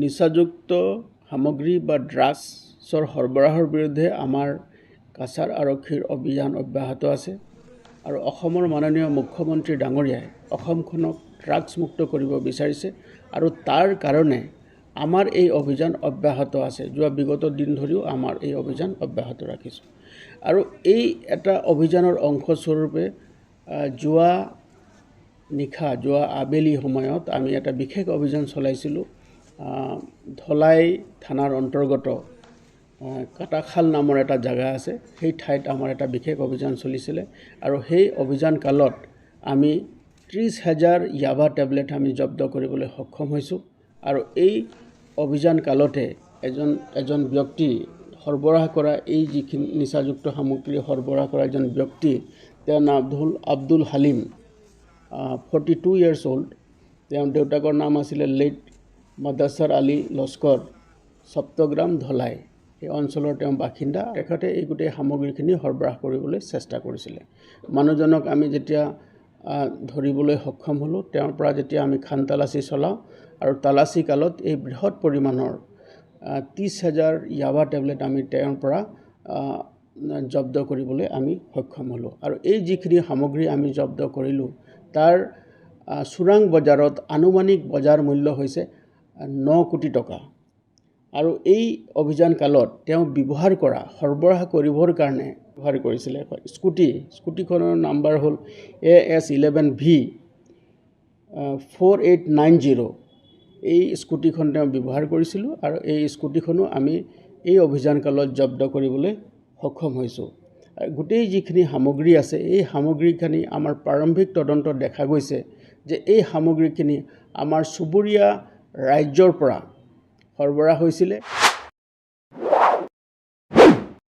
নিচাযুক্ত সামগ্ৰী বা ড্ৰাগছৰ সৰবৰাহৰ বিৰুদ্ধে আমাৰ কাছাৰ আৰক্ষীৰ অভিযান অব্যাহত আছে আৰু অসমৰ মাননীয় মুখ্যমন্ত্ৰী ডাঙৰীয়াই অসমখনক ড্ৰাগছমুক্ত কৰিব বিচাৰিছে আৰু তাৰ কাৰণে আমাৰ এই অভিযান অব্যাহত আছে। যোৱা বিগত দিন ধৰিও আমাৰ এই অভিযান অব্যাহত ৰাখিছোঁ। আৰু এই এটা অভিযানৰ অংশস্বৰূপে যোৱা নিশা যোৱা আবেলি সময়ত আমি এটা বিশেষ অভিযান চলাইছিলোঁ। ধলাই থানাৰ অন্তৰ্গত কাটাখাল নামৰ এটা জেগা আছে। সেই ঠাইত আমাৰ এটা বিশেষ অভিযান চলিছিলে আৰু সেই অভিযান কালত আমি ত্ৰিছ হাজাৰ য়াবা টেবলেট আমি জব্দ কৰিবলৈ সক্ষম হৈছোঁ আৰু এই অভিযান কালতে এজন এজন ব্যক্তি সৰবৰাহ কৰা এই যিখিনি নিচাযুক্ত সামগ্ৰী সৰবৰাহ কৰা এজন ব্যক্তি নাম Abdul Abdul Halim forty two years old তেওঁৰ দেউতাকৰ নাম আছিলে লেট মাদাছাৰ আলী লস্কৰ সপ্তগ্ৰাম ধলাই। এই অঞ্চলৰ তেওঁ বাসিন্দা। তেখেতে এই গোটেই সামগ্ৰীখিনি সৰবৰাহ কৰিবলৈ চেষ্টা কৰিছিলে। মানুহজনক আমি যেতিয়া ধৰিবলৈ সক্ষম হ'লোঁ তেওঁৰ পৰা যেতিয়া আমি খান তালাচী চলাওঁ আৰু তালাচী কালত এই বৃহৎ পৰিমাণৰ ত্ৰিছ হাজাৰ য়াবা টেবলেট আমি তেওঁৰ পৰা জব্দ কৰিবলৈ আমি সক্ষম হ'লোঁ। আৰু এই যিখিনি সামগ্ৰী আমি জব্দ কৰিলোঁ তাৰ চোৰাং বজাৰত আনুমানিক বজাৰ মূল্য হৈছে ন কোটি টকা। আৰু এই অভিযান কালত তেওঁ ব্যৱহাৰ কৰা সৰবৰাহ কৰিবৰ কাৰণে ব্যৱহাৰ কৰিছিলে। স্কুটি স্কুটিখনৰ নাম্বাৰ হ'ল A S eleven V four eight nine zero' এই স্কুটিখন তেওঁ ব্যৱহাৰ কৰিছিলোঁ আৰু এই স্কুটিখনো আমি এই অভিযান কালত জব্দ কৰিবলৈ সক্ষম হৈছোঁ। গোটেই যিখিনি সামগ্ৰী আছে এই সামগ্ৰীখিনি আমাৰ প্ৰাৰম্ভিক তদন্তত দেখা গৈছে যে এই সামগ্ৰীখিনি আমাৰ চুবুৰীয়া ৰাজ্যৰ পৰা সৰবৰাহ হৈছিলে।